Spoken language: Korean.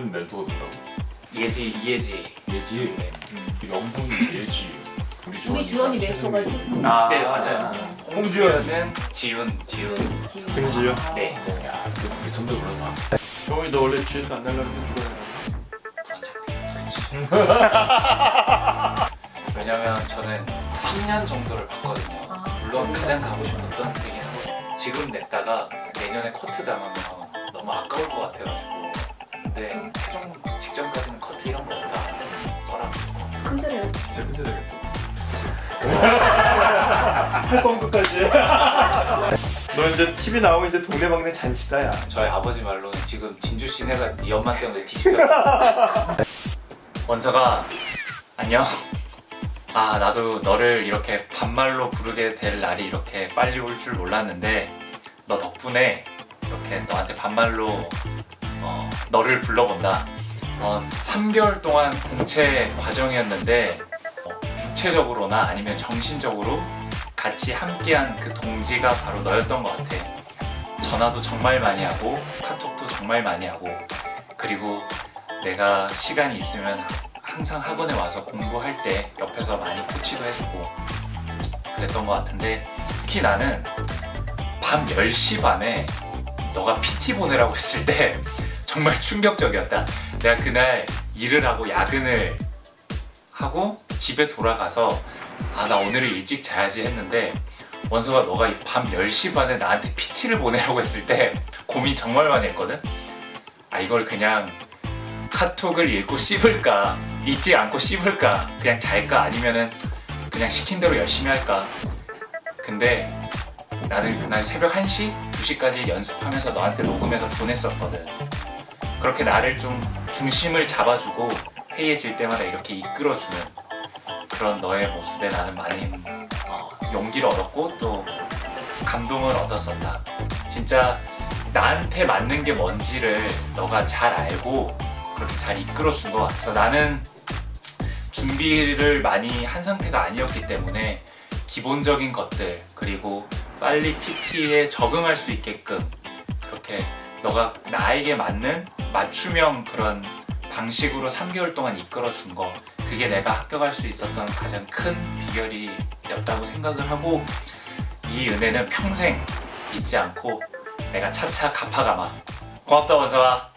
재밌는 멘토가 됐다고. 예지 이예지 예지. 네. 명분이 예지. 우리 우리 주연이 멘토가 최승. 아, 네 맞아요 홍주연은 지훈 지훈 금지요? 네 야, 근데 그게 전도 그렇다. 형이 너 원래 GS 안 날라면 누가 왜냐면 저는 3년 정도를 봤거든요 아. 물론 가장 가고 싶었던 하고 지금 냈다가 내년에 커트 당하면 너무 아까울 것 같아가지고 근데 최종 직전까지는 커트 이런 거 없다 써라 큰 소리야. 진짜 끈적이겠다. 할광고까지 너 이제 TV 나오면 이제 동네방네 잔치다 야. 저희 아버지 말로는 지금 진주 시내가 네 엄마 때문에 뒤집혔다. 원서가 안녕. 아 나도 너를 이렇게 반말로 부르게 될 날이 이렇게 빨리 올 줄 몰랐는데 너 덕분에 이렇게 너한테 반말로 어, 너를 불러본다. 어, 3개월 동안 공채 과정이었는데 어, 육체적으로나 아니면 정신적으로 같이 함께한 그 동지가 바로 너였던 것 같아. 전화도 정말 많이 하고 카톡도 정말 많이 하고 그리고 내가 시간이 있으면 항상 학원에 와서 공부할 때 옆에서 많이 코치도 해주고 그랬던 것 같은데 특히 나는 밤 10시 반에 너가 PT 보내라고 했을 때 정말 충격적이었다. 내가 그날 일을 하고 야근을 하고 집에 돌아가서 아 나 오늘은 일찍 자야지 했는데 원서가 너가 이밤 10시 반에 나한테 PT를 보내라고 했을 때 고민 정말 많이 했거든? 아 이걸 그냥 카톡을 읽고 씹을까? 읽지 않고 씹을까? 그냥 잘까? 아니면은 그냥 시킨 대로 열심히 할까? 근데 나는 그날 새벽 1시? 2시까지 연습하면서 너한테 녹음해서 보냈었거든 그렇게 나를 좀 중심을 잡아주고 회의해질 때마다 이렇게 이끌어주는 그런 너의 모습에 나는 많은 어, 용기를 얻었고 또 감동을 얻었었다. 진짜 나한테 맞는 게 뭔지를 너가 잘 알고 그렇게 잘 이끌어 준 것 같아서 나는 준비를 많이 한 상태가 아니었기 때문에 기본적인 것들 그리고 빨리 PT에 적응할 수 있게끔 그렇게 너가 나에게 맞는 맞춤형 그런 방식으로 3개월 동안 이끌어 준 거 그게 내가 합격할 수 있었던 가장 큰 비결이었다고 생각을 하고 이 은혜는 평생 잊지 않고 내가 차차 갚아가마. 고맙다 원서아